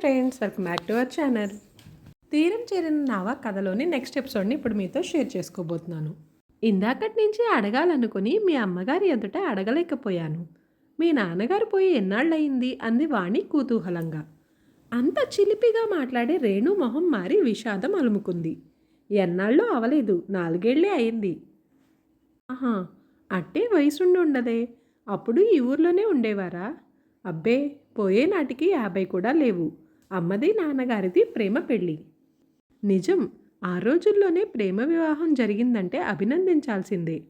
Friends welcome back to our channel. తీరం చేరిన నావా కథలోని నెక్స్ట్ ఎపిసోడ్ని ఇప్పుడు మీతో షేర్ చేసుకోబోతున్నాను. ఇందాకటి నుంచి అడగాలనుకుని మీ అమ్మగారి ఎదుట అడగలేకపోయాను. మీ నాన్నగారు పోయి ఎన్నాళ్ళయింది? అంది వాణి కుతూహలంగా. అంత చిలిపిగా మాట్లాడే రేణు మొహం మారి విషాదం అలుముకుంది. ఎన్నాళ్ళు అవలేదు నాలుగేళ్ళే అయింది. ఆహా అట్టే వయసుండి ఉండదే అప్పుడు ఈ ఊర్లోనే ఉండేవారా? అబ్బే పోయే నాటికి యాభై కూడా లేవు. అమ్మది నాన్నగారిది ప్రేమ పెళ్ళి. నిజం ఆ రోజుల్లోనే ప్రేమ వివాహం జరిగిందంటే అభినందించాల్సిందే.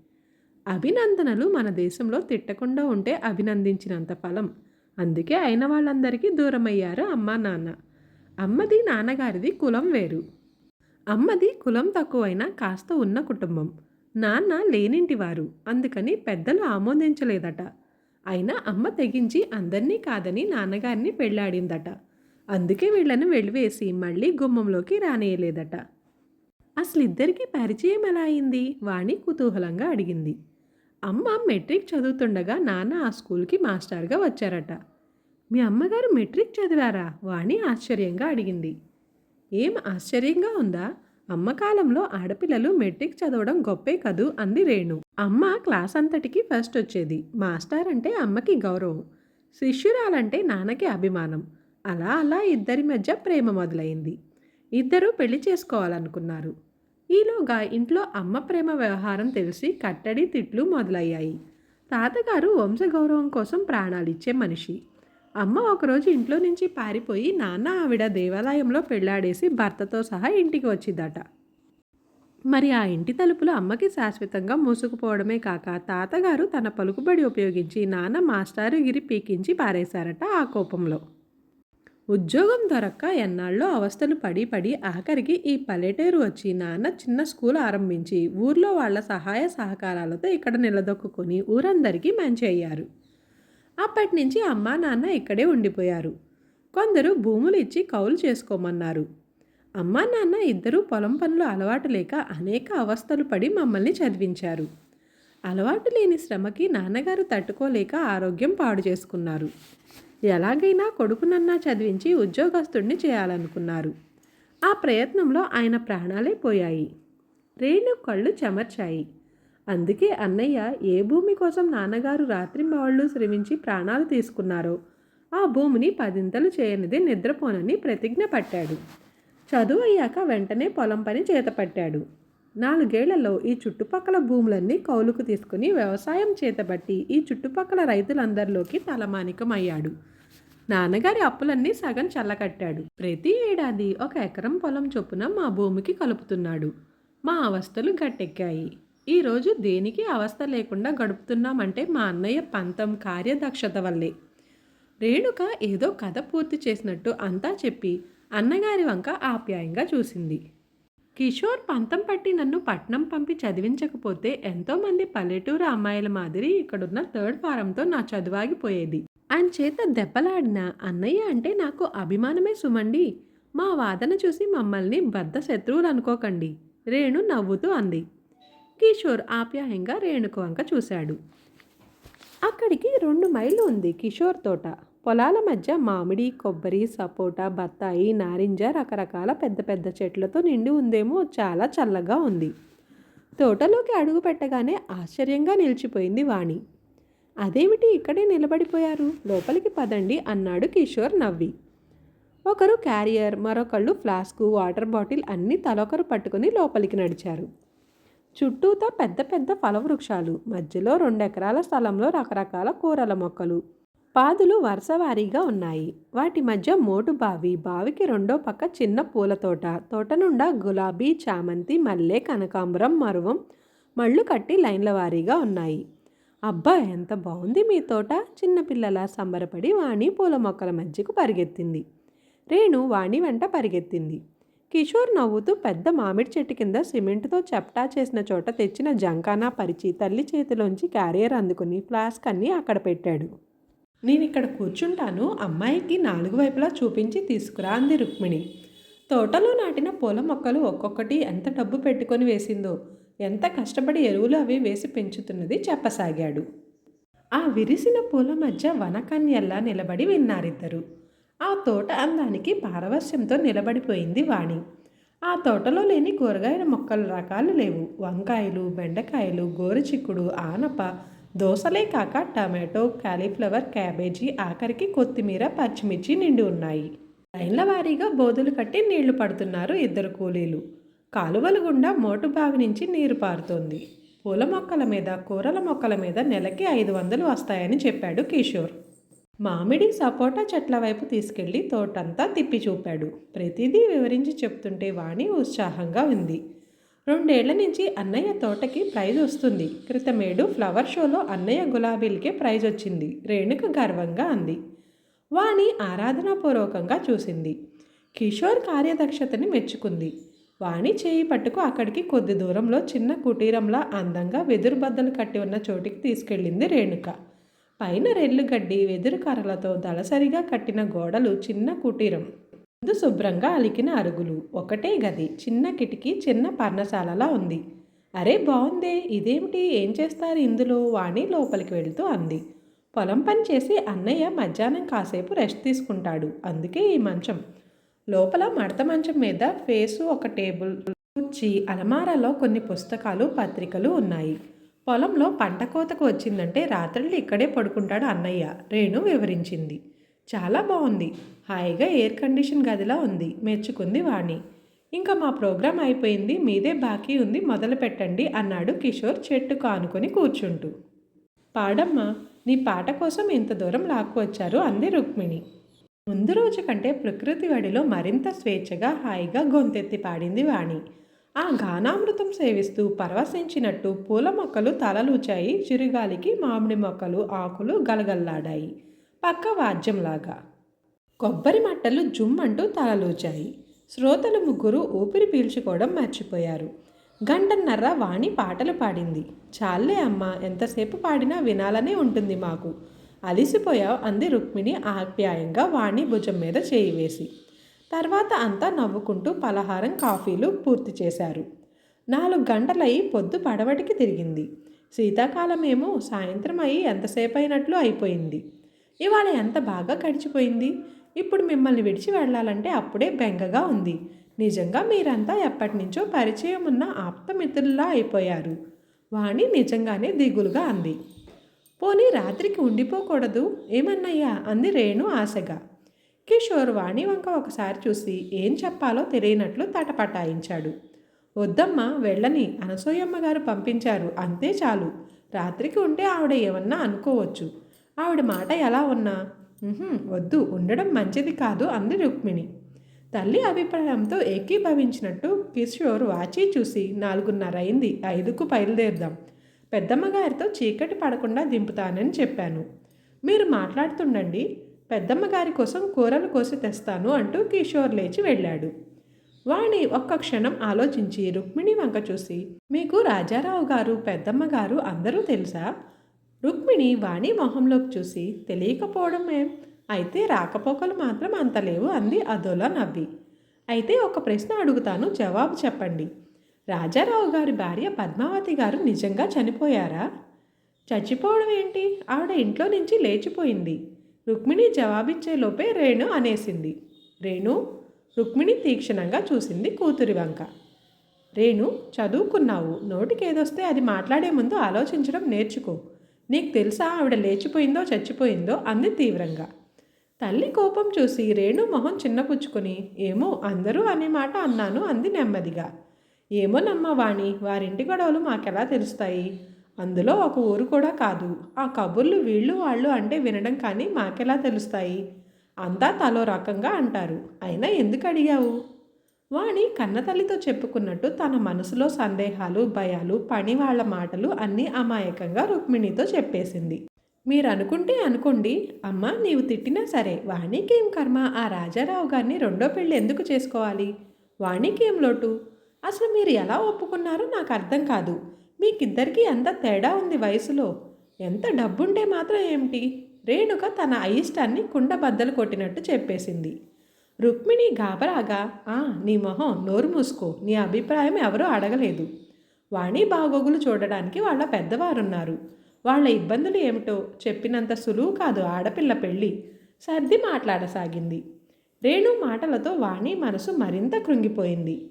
అభినందనలు మన దేశంలో తిట్టకుండా ఉంటే అభినందించినంత ఫలం. అందుకే అయిన వాళ్ళందరికీ దూరమయ్యారు అమ్మా నాన్న. అమ్మది నాన్నగారిది కులం వేరు. అమ్మది కులం తక్కువైనా కాస్త ఉన్న కుటుంబం. నాన్న లేనింటివారు. అందుకని పెద్దలు ఆమోదించలేదట. అయినా అమ్మ తెగించి అందరినీ కాదని నాన్నగారిని పెళ్ళాడిందట అందుకే వీళ్ళని వెళ్ళివేసి మళ్ళీ గుమ్మంలోకి రానేయలేదట. అసలు ఇద్దరికీ పరిచయం ఎలా అయింది? వాణి కుతూహలంగా అడిగింది. అమ్మ మెట్రిక్ చదువుతుండగా నాన్న ఆ స్కూల్కి మాస్టర్గా వచ్చారట. మీ అమ్మగారు మెట్రిక్ చదివారా? వాణి ఆశ్చర్యంగా అడిగింది. ఏం ఆశ్చర్యంగా ఉందా? అమ్మ కాలంలో ఆడపిల్లలు మెట్రిక్ చదవడం గొప్పే కదూ? అంది రేణు. అమ్మ క్లాస్ అంతటికి ఫస్ట్ వచ్చేది. మాస్టర్ అంటే అమ్మకి గౌరవం. శిష్యురాలంటే నాన్నకి అభిమానం. అలా అలా ఇద్దరి మధ్య ప్రేమ మొదలైంది. ఇద్దరూ పెళ్ళి చేసుకోవాలనుకున్నారు. ఈలోగా ఇంట్లో అమ్మ ప్రేమ వ్యవహారం తెలిసి కట్టడి తిట్లు మొదలయ్యాయి. తాతగారు వంశగౌరవం కోసం ప్రాణాలిచ్చే మనిషి. అమ్మ ఒకరోజు ఇంట్లో నుంచి పారిపోయి నాన్న ఆవిడ దేవాలయంలో పెళ్ళాడేసి భర్తతో సహా ఇంటికి వచ్చిందట. మరి ఆ ఇంటి తలుపులు అమ్మకి శాశ్వతంగా మూసుకుపోవడమే కాక తాతగారు తన పలుకుబడి ఉపయోగించి నాన్న మాస్టారు గిరి పీకించి పారేశారట ఆ కోపంలో. ఉద్యోగం దొరక్క ఎన్నాళ్ళో అవస్థలు పడి పడి ఆఖరికి ఈ పల్లెటూరు వచ్చి నాన్న చిన్న స్కూల్ ఆరంభించి ఊర్లో వాళ్ళ సహాయ సహకారాలతో ఇక్కడ నిలదొక్కుని ఊరందరికీ మంచి అయ్యారు. అప్పటి నుంచి అమ్మా నాన్న ఇక్కడే ఉండిపోయారు. కొందరు భూములు ఇచ్చి కౌలు చేసుకోమన్నారు. అమ్మా నాన్న ఇద్దరూ పొలం పనులు అలవాటు లేక అనేక అవస్థలు పడి మమ్మల్ని చదివించారు. అలవాటు లేని శ్రమకి నాన్నగారు తట్టుకోలేక ఆరోగ్యం పాడు చేసుకున్నారు. ఎలాగైనా కొడుకునన్నా చదివించి ఉద్యోగస్తుడిని చేయాలనుకున్నారు. ఆ ప్రయత్నంలో ఆయన ప్రాణాలే పోయాయి. రేణు కళ్ళు చెమర్చాయి. అందుకే అన్నయ్య ఏ భూమి కోసం నాన్నగారు రాత్రింబవళ్ళు శ్రమించి ప్రాణాలు తీసుకున్నారో ఆ భూమిని పదింతలు చేయనిదే నిద్రపోనని ప్రతిజ్ఞ పట్టాడు. చదువు అయ్యాక వెంటనే పొలం పని చేతపట్టాడు. నాలుగేళ్ళలో ఈ చుట్టుపక్కల భూములన్నీ కౌలుకు తీసుకుని వ్యవసాయం చేతబట్టి ఈ చుట్టుపక్కల రైతులందరిలోకి తలమానికమయ్యాడు. నాన్నగారి అప్పులన్నీ సగం చల్లకట్టాడు ప్రతి ఏడాది ఒక ఎకరం పొలం చొప్పున మా భూమికి కలుపుతున్నాడు. మా అవస్థలు గట్టెక్కాయి. ఈరోజు దేనికి అవస్థ లేకుండా గడుపుతున్నామంటే మా అన్నయ్య పంతం కార్యదక్షత వల్లే. రేణుక ఏదో కథ పూర్తి చేసినట్టు అంతా చెప్పి అన్నగారి వంక ఆప్యాయంగా చూసింది. కిషోర్ పంతం పట్టి నన్ను పట్నం పంపి చదివించకపోతే ఎంతోమంది పల్లెటూరు అమ్మాయిల మాదిరి ఇక్కడున్న థర్డ్ ఫారంతో నా చదువాగిపోయేది. ఆయన చేత దెబ్బలాడిన అన్నయ్య అంటే నాకు అభిమానమే సుమండి. మా వాదన చూసి మమ్మల్ని బద్ద శత్రువులు అనుకోకండి. రేణు నవ్వుతూ అంది. కిషోర్ ఆప్యాయంగా రేణుకు వంక చూశాడు. అక్కడికి రెండు మైళ్ళు ఉంది కిషోర్ తోట. పొలాల మధ్య మామిడి కొబ్బరి సపోటా బత్తాయి నారింజ రకరకాల పెద్ద పెద్ద చెట్లతో నిండి ఉందేమో చాలా చల్లగా ఉంది. తోటలోకి అడుగు పెట్టగానే ఆశ్చర్యంగా నిలిచిపోయింది వాణి. అదేమిటి ఇక్కడే నిలబడిపోయారు? లోపలికి పదండి అన్నాడు కిషోర్ నవ్వి. ఒకరు క్యారియర్ మరొకళ్ళు ఫ్లాస్కు వాటర్ బాటిల్ అన్నీ తలొకరు పట్టుకుని లోపలికి నడిచారు. చుట్టూతో పెద్ద పెద్ద ఫలవృక్షాలు మధ్యలో రెండెకరాల స్థలంలో రకరకాల కూరల మొక్కలు. పాదులు వరుసవారీగా ఉన్నాయి. వాటి మధ్య మోటు బావి బావికి రెండో పక్క చిన్న పూల తోట తోట నుండా గులాబీ చామంతి మల్లె కనకాంబరం మరువం మళ్ళు కట్టి లైన్ల వారీగా ఉన్నాయి. అబ్బా ఎంత బాగుంది మీ తోట! చిన్నపిల్లల సంబరపడి వాణి పూల మొక్కల మధ్యకు పరిగెత్తింది. రేణు వాణి వెంట పరిగెత్తింది. కిషోర్ నవ్వుతూ పెద్ద మామిడి చెట్టు కింద సిమెంట్తో చెప్టా చేసిన చోట తెచ్చిన జంకానా పరిచి తల్లి చేతిలోంచి క్యారియర్ అందుకుని ఫ్లాస్క్ అన్నీ అక్కడ పెట్టాడు. నేను ఇక్కడ కూర్చుంటాను అమ్మాయికి నాలుగు వైపులా చూపించి తీసుకురా అంది రుక్మిణి. తోటలో నాటిన పూల మొక్కలు ఒక్కొక్కటి ఎంత డబ్బు పెట్టుకొని వేసిందో ఎంత కష్టపడి ఎరువులు అవి వేసి పెంచుతున్నది చెప్పసాగాడు. ఆ విరిసిన పూల మధ్య వనకన్యల్లా నిలబడి విన్నారిద్దరు. ఆ తోట అందానికి పారవస్యంతో నిలబడిపోయింది వాణి. ఆ తోటలో లేని కూరగాయల మొక్కల రకాలు లేవు. వంకాయలు బెండకాయలు గోరుచిక్కుడు ఆనప దోసలే కాక టమాటో కాలీఫ్లవర్ క్యాబేజీ ఆఖరికి కొత్తిమీర పచ్చిమిర్చి నిండి ఉన్నాయి. లైన్ల వారీగా బోధులు కట్టి నీళ్ళు పడుతున్నారు ఇద్దరు కూలీలు. కాలువలు గుండా మోటు బావి నుంచి నీరు పారుతోంది. పూల మొక్కల మీద కూరల మొక్కల మీద నెలకి ఐదు వందలు వస్తాయని చెప్పాడు కిషోర్. మామిడి సపోటా చెట్ల వైపు తీసుకెళ్ళి తోటంతా తిప్పి చూపాడు. ప్రతిదీ వివరించి చెప్తుంటే వాణి ఉత్సాహంగా ఉంది. రెండేళ్ళ నుంచి అన్నయ్య తోటకి ప్రైజ్ వస్తుంది. క్రితమేడు ఫ్లవర్ షోలో అన్నయ్య గులాబీలకే ప్రైజ్ వచ్చింది. రేణుక గర్వంగా అంది. వాణి ఆరాధనాపూర్వకంగా చూసింది. కిషోర్ కార్యదక్షతని మెచ్చుకుంది. వాణి చేయి పట్టుకు అక్కడికి కొద్ది దూరంలో చిన్న కుటీరంలా అందంగా వెదురు బద్దలు కట్టి ఉన్న చోటికి తీసుకెళ్ళింది రేణుక. పైన రెల్లు గడ్డి వెదురు కర్రలతో దళసరిగా కట్టిన గోడలు చిన్న కుటీరం. ముందు శుభ్రంగా అలికిన అరుగులు. ఒకటే గది. చిన్న కిటికీ చిన్న పర్ణశాలలా ఉంది. అరే బాగుందే ఇదేమిటి? ఏం చేస్తారు ఇందులో? వాణి లోపలికి వెళ్తూ అంది. పొలం పని చేసి అన్నయ్య మధ్యాహ్నం కాసేపు రెస్ట్ తీసుకుంటాడు. అందుకే ఈ మంచం. లోపల మడత మంచం మీద ఫేసు ఒక టేబుల్ కుర్చీ అలమారాలో కొన్ని పుస్తకాలు పత్రికలు ఉన్నాయి. పొలంలో పంట కోతకు వచ్చిందంటే రాత్రులు ఇక్కడే పడుకుంటాడు అన్నయ్య రేణు వివరించింది. చాలా బాగుంది. హాయిగా ఎయిర్ కండిషన్ గదిలా ఉంది. మెచ్చుకుంది వాణి. ఇంకా మా ప్రోగ్రాం అయిపోయింది. మీదే బాకీ ఉంది. మొదలు పెట్టండి అన్నాడు కిషోర్ చెట్టు కానుకొని కూర్చుంటూ. పాడమ్మ నీ పాట కోసం ఇంత దూరం లాక్కువచ్చారు అంది రుక్మిణి. ముందు రోజు కంటే ప్రకృతి వడిలో మరింత స్వేచ్ఛగా హాయిగా గొంతెత్తి పాడింది వాణి. ఆ గానామృతం సేవిస్తూ పరవశించినట్టు పూల మొక్కలు తలలూచాయి. చిరుగాలికి మామిడి మొక్కలు ఆకులు గలగల్లాడాయి. పక్క వాద్యంలాగా. కొబ్బరి మట్టలు జుమ్మంటూ తలలూచాయి. శ్రోతలు ముగ్గురు ఊపిరి పీల్చుకోవడం మర్చిపోయారు. గంటన్నర వాణి పాటలు పాడింది. చాలే అమ్మ ఎంతసేపు పాడినా వినాలనే ఉంటుంది మాకు. అలిసిపోయావు అంది రుక్మిణి ఆప్యాయంగా వాణి భుజం మీద చేయి వేసి. తర్వాత అంతా నవ్వుకుంటూ పలహారం కాఫీలు పూర్తి చేశారు. నాలుగు గంటలయి పొద్దు పడవటికి తిరిగింది. శీతాకాలమేమో సాయంత్రం అయి ఎంతసేపు అయినట్లు అయిపోయింది. ఇవాళ ఎంత బాగా గడిచిపోయింది? ఇప్పుడు మిమ్మల్ని విడిచి వెళ్ళాలంటే అప్పుడే బెంగగా ఉంది. నిజంగా మీరంతా ఎప్పటి నుంచో పరిచయం ఉన్న ఆప్తమిత్రుల్లా అయిపోయారు. వాణి నిజంగానే దిగులుగా అంది. పోనీ రాత్రికి ఉండిపోకూడదు? ఏమన్నయ్యా? అంది రేణు ఆశగా. కిషోర్ వాణి వంక ఒకసారి చూసి ఏం చెప్పాలో తెలియనట్లు తటపటాయించాడు. వద్దమ్మా వెళ్ళని. అనసూయమ్మ గారు పంపించారు. అంతే చాలు. రాత్రికి ఉంటే ఆవిడ ఏమన్నా అనుకోవచ్చు. ఆవిడ మాట ఎలా ఉన్నా వద్దు ఉండడం మంచిది కాదు అంది రుక్మిణి. తల్లి అభిప్రాయంతో ఏకీభవించినట్టు కిషోర్ వాచి చూసి నాలుగున్నర అయింది ఐదుకు బయలుదేరుదాం. పెద్దమ్మగారితో చీకటి పడకుండా దింపుతానని చెప్పాను. మీరు మాట్లాడుతుండండి. పెద్దమ్మగారి కోసం కూరలు కోసి తెస్తాను అంటూ కిషోర్ లేచి వెళ్ళాడు. వాణి ఒక్క క్షణం ఆలోచించి రుక్మిణి వంక చూసి మీకు రాజారావు గారు పెద్దమ్మ గారు అందరూ తెలుసా? రుక్మిణి వాణి మొహంలోకి చూసి తెలియకపోవడమే. అయితే రాకపోకలు మాత్రం అంత లేవు అంది అదోలా నవ్వి. అయితే ఒక ప్రశ్న అడుగుతాను. జవాబు చెప్పండి. రాజారావు గారి భార్య పద్మావతి గారు నిజంగా చనిపోయారా? చచ్చిపోవడం ఏంటి? ఆవిడ ఇంట్లో నుంచి లేచిపోయింది. రుక్మిణి జవాబిచ్చే లోపే రేణు అనేసింది. రేణు? రుక్మిణి తీక్షణంగా చూసింది కూతురి వంక. రేణు చదువుకున్నావు. నోటికేదొస్తే అది మాట్లాడే ముందు ఆలోచించడం నేర్చుకో. నీకు తెలుసా ఆవిడ లేచిపోయిందో చచ్చిపోయిందో? అంది తీవ్రంగా. తల్లి కోపం చూసి రేణు మొహం చిన్నపుచ్చుకొని ఏమో అందరూ అనే మాట అన్నాను అంది నెమ్మదిగా. ఏమోనమ్మా వాణి వారింటి గొడవలు మాకెలా తెలుస్తాయి? అందులో ఒక ఊరు కూడా కాదు. ఆ కబుర్లు వీళ్ళు వాళ్ళు అంటే వినడం కానీ మాకెలా తెలుస్తాయి? అంతా తలో రకంగా అంటారు. అయినా ఎందుకు అడిగావు? వాణి కన్నతల్లితో చెప్పుకున్నట్టు తన మనసులో సందేహాలు భయాలు పని వాళ్ళ మాటలు అన్నీ అమాయకంగా రుక్మిణితో చెప్పేసింది. మీరు అనుకుంటే అనుకోండి. అమ్మ నీవు తిట్టినా సరే వాణికేం కర్మ? ఆ రాజారావు గారిని రెండో పెళ్ళి ఎందుకు చేసుకోవాలి? వాణికేం లోటు? అసలు మీరు ఎలా ఒప్పుకున్నారో నాకు అర్థం కాదు. మీకిద్దరికీ ఎంత తేడా ఉంది వయసులో? ఎంత డబ్బుంటే మాత్రం ఏమిటి? రేణుక తన అయిష్టాన్ని కుండ బద్దలు కొట్టినట్టు చెప్పేసింది. రుక్మిణి గాబరాగా ఆ నీ మొహం నోరు మూసుకో నీ అభిప్రాయం ఎవరూ అడగలేదు. వాణి బాగోగులు చూడడానికి వాళ్ళ పెద్దవారున్నారు. వాళ్ళ ఇబ్బందులు ఏమిటో చెప్పినంత సులువు కాదు ఆడపిల్ల పెళ్ళి సర్ది మాట్లాడసాగింది. రేణు మాటలతో వాణి మనసు మరింత కృంగిపోయింది.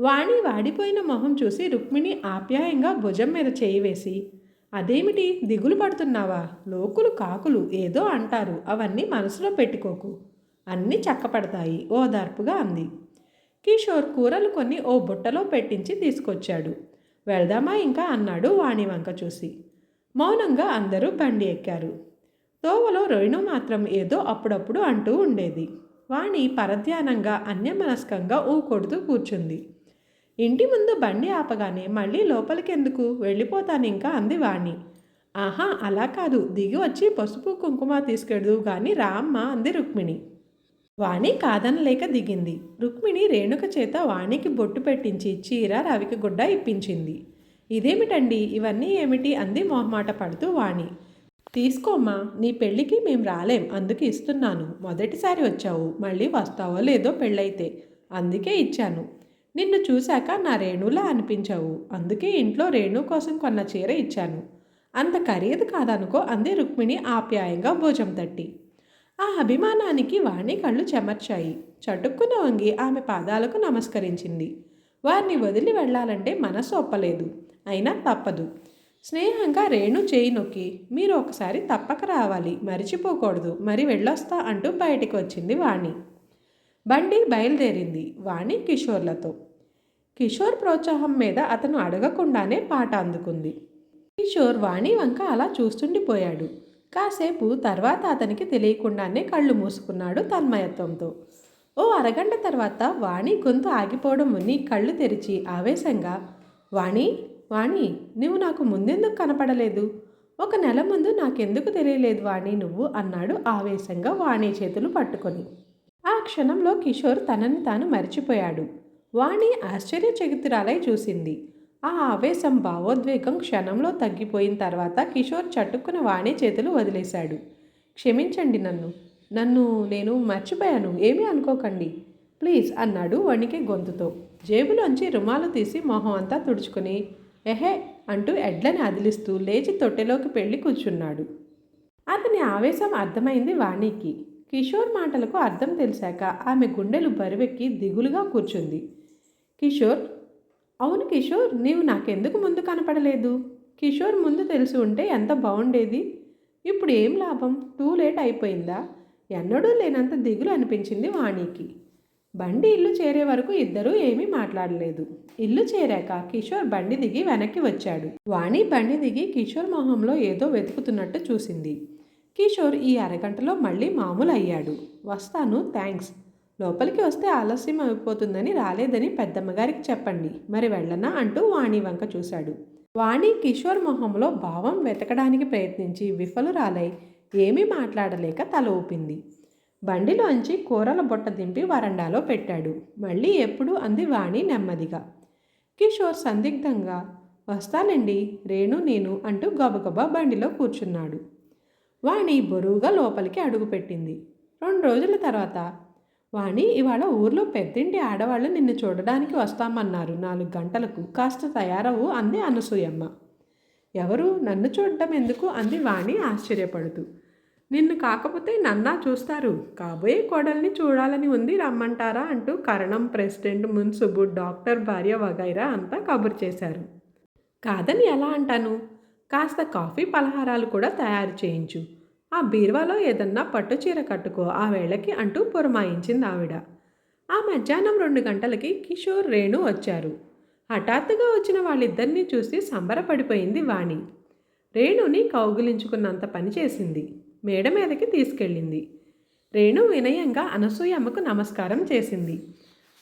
వాణి వాడిపోయిన మొహం చూసి రుక్మిణి ఆప్యాయంగా భుజం మీద చేయి వేసి అదేమిటి దిగులు పడుతున్నావా? లోకులు కాకులు ఏదో అంటారు అవన్నీ మనసులో పెట్టుకోకు. అన్నీ చక్కపడతాయి ఓదార్పుగా అంది. కిషోర్ కూరలు కొన్ని ఓ బుట్టలో పెట్టించి తీసుకొచ్చాడు. వెళ్దామా ఇంకా అన్నాడు వాణి వంక చూసి. మౌనంగా అందరూ బండి ఎక్కారు. తోవలో రేణు మాత్రం ఏదో అప్పుడప్పుడు అంటూ ఉండేది. వాణి పరధ్యానంగా అన్యమనస్కంగా ఊ కొడుతూ కూర్చుంది. ఇంటి ముందు బండి ఆపగానే మళ్ళీ లోపలికెందుకు? వెళ్ళిపోతాను ఇంకా అంది వాణి. ఆహా అలా కాదు. దిగి వచ్చి పసుపు కుంకుమ తీసుకెడు కానీ రామ్మ అంది రుక్మిణి. వాణి కాదనలేక దిగింది. రుక్మిణి రేణుక చేత వాణికి బొట్టు పెట్టించి చీర రవికి గుడ్డ ఇప్పించింది. ఇదేమిటండి? ఇవన్నీ ఏమిటి? అంది మొహమాట పడుతూ వాణి. తీసుకోమ్మా నీ పెళ్ళికి మేం రాలేం అందుకు ఇస్తున్నాను. మొదటిసారి వచ్చావు మళ్ళీ వస్తావో లేదో పెళ్ళైతే. అందుకే ఇచ్చాను. నిన్ను చూశాక నా రేణులా అనిపించావు. అందుకే ఇంట్లో రేణు కోసం కొన్న చీర ఇచ్చాను. అంత ఖరీదు కాదనుకో అంది రుక్మిణి ఆప్యాయంగా భోజం తట్టి. ఆ అభిమానానికి వాణి కళ్ళు చెమర్చాయి. చటుక్కున వంగి ఆమె పాదాలకు నమస్కరించింది. వారిని వదిలి వెళ్ళాలంటే మనసు ఒప్పలేదు. అయినా తప్పదు. స్నేహంగా రేణు చేయి నొక్కి మీరు ఒకసారి తప్పక రావాలి. మరిచిపోకూడదు. మరి వెళ్ళొస్తా అంటూ బయటికి వచ్చింది వాణి. బండి బయలుదేరింది వాణి కిషోర్లతో. కిషోర్ ప్రోత్సాహం మీద అతను అడగకుండానే పాట అందుకుంది. కిషోర్ వాణి వంక అలా చూస్తుండిపోయాడు. కాసేపు తర్వాత అతనికి తెలియకుండానే కళ్ళు మూసుకున్నాడు తన్మయత్వంతో. ఓ అరగంట తర్వాత వాణి గొంతు ఆగిపోవడం ఉన్ని కళ్ళు తెరిచి ఆవేశంగా వాణి వాణి నువ్వు నాకు ముందెందుకు కనపడలేదు? ఒక నెల ముందు నాకెందుకు తెలియలేదు వాణి నువ్వు? అన్నాడు ఆవేశంగా వాణి చేతులు పట్టుకొని. ఆ క్షణంలో కిషోర్ తనని తాను మరిచిపోయాడు. వాణి ఆశ్చర్యచకితురాలై చూసింది. ఆ ఆవేశం భావోద్వేగం క్షణంలో తగ్గిపోయిన తర్వాత కిషోర్ చట్టుకున్న వాణి చేతులు వదిలేశాడు. క్షమించండి నన్ను. నన్ను నేను మర్చిపోయాను. ఏమీ అనుకోకండి. ప్లీజ్ అన్నాడు వణికే గొంతుతో. జేబులోంచి రుమాలు తీసి మొహం అంతా తుడుచుకుని ఎహే అంటూ ఎడ్లని అదిలిస్తూ లేచి తొట్టెలోకి పెళ్ళి కూర్చున్నాడు. అతని ఆవేశం అర్థమైంది వాణికి. కిషోర్ మాటలకు అర్థం తెలిసాక ఆమె గుండెలు బరువెక్కి దిగులుగా కూర్చుంది. కిషోర్ అవును కిషోర్ నీవు నాకెందుకు ముందు కనపడలేదు? కిషోర్ ముందు తెలిసి ఉంటే ఎంత బాగుండేది ఇప్పుడు ఏం లాభం? టూ లేట్ అయిపోయిందా? ఎన్నడూ లేనంత దిగులు అనిపించింది వాణికి. బండి ఇల్లు చేరే వరకు ఇద్దరూ ఏమీ మాట్లాడలేదు. ఇల్లు చేరాక కిషోర్ బండి దిగి వెనక్కి వచ్చాడు. వాణి బండి దిగి కిషోర్ మొహంలో ఏదో వెతుకుతున్నట్టు చూసింది. కిషోర్ ఈ అరగంటలో మళ్ళీ మామూలు అయ్యాడు వస్తాను థ్యాంక్స్ లోపలికి వస్తే ఆలస్యం అయిపోతుందని రాలేదని పెద్దమ్మగారికి చెప్పండి. మరి వెళ్ళనా అంటూ వాణి వంక చూశాడు. వాణి కిషోర్ మొహంలో భావం వెతకడానికి ప్రయత్నించి విఫలురాలై ఏమీ మాట్లాడలేక తల ఊపింది. బండిలోంచి కూరల బుట్ట దింపి వరండాలో పెట్టాడు. మళ్ళీ ఎప్పుడు? అంది వాణి నెమ్మదిగా. కిషోర్ సందిగ్ధంగా వస్తానండి రేణు నేను అంటూ గబగబా బండిలో కూర్చున్నాడు. వాణి బరువుగా లోపలికి అడుగుపెట్టింది. రెండు రోజుల తర్వాత వాణి ఇవాళ ఊర్లో పెద్దింటి ఆడవాళ్ళు నిన్ను చూడడానికి వస్తామన్నారు నాలుగు గంటలకు. కాస్త తయారవు అంది అనసూయమ్మ. ఎవరు? నన్ను చూడటం ఎందుకు అంది వాణి ఆశ్చర్యపడుతూ. నిన్ను కాకపోతే నన్నా చూస్తారు. కాబోయే కోడల్ని చూడాలని ఉంది రమ్మంటారా అంటూ కరణం ప్రెసిడెంట్ మున్సుబు డాక్టర్ భార్య వగైరా అంతా కబురు చేశారు. కాదని ఎలా అంటాను? కాస్త కాఫీ పలహారాలు కూడా తయారు చేయించు. ఆ బీరువాలో ఏదన్నా పట్టు చీర కట్టుకో ఆ వేళకి అంటూ పురమాయించింది ఆవిడ. ఆ మధ్యాహ్నం రెండు గంటలకి కిషోర్ రేణు వచ్చారు. హఠాత్తుగా వచ్చిన వాళ్ళిద్దరినీ చూసి సంబరపడిపోయింది వాణి. రేణుని కౌగిలించుకున్నంత పని చేసింది. మేడ మీదకి తీసుకెళ్ళింది. రేణు వినయంగా అనసూయమ్మకు నమస్కారం చేసింది.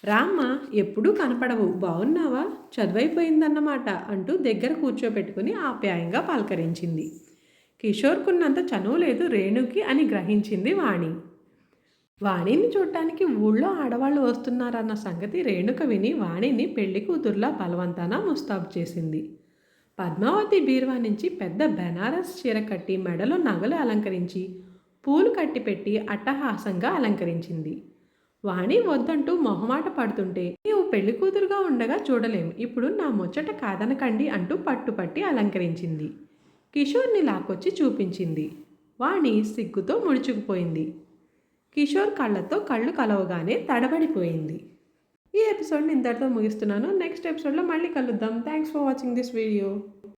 రామ్మ ఎప్పుడూ కనపడవు. బాగున్నావా చదువైపోయిందన్నమాట అంటూ దగ్గర కూర్చోబెట్టుకుని ఆప్యాయంగా పలకరించింది. కిషోర్కున్నంత చనువు లేదు రేణుకి అని గ్రహించింది వాణి. వాణిని చూడటానికి ఊళ్ళో ఆడవాళ్ళు వస్తున్నారన్న సంగతి రేణుక విని వాణిని పెళ్ళి కూతుర్లా బలవంతాన ముస్తాబు చేసింది. పద్మావతి బీరువా నుంచి పెద్ద బెనారస్ చీర కట్టి మెడలో నగలు అలంకరించి పూలు కట్టిపెట్టి అట్టహాసంగా అలంకరించింది. వాణి వద్దంటూ మొహమాట పడుతుంటే నీవు పెళ్ళి కూతురుగా ఉండగా చూడలేము ఇప్పుడు నా ముచ్చట కాదనకండి అంటూ పట్టుపట్టి అలంకరించింది. కిషోర్ని లాక్కొచ్చి చూపించింది. వాణి సిగ్గుతో ముడుచుకుపోయింది. కిషోర్ కళ్ళతో కళ్ళు కలవగానే తడబడిపోయింది. ఈ ఎపిసోడ్ని ఇంతటితో ముగిస్తున్నాను. నెక్స్ట్ ఎపిసోడ్లో మళ్ళీ కలుద్దాం. Thanks for watching this video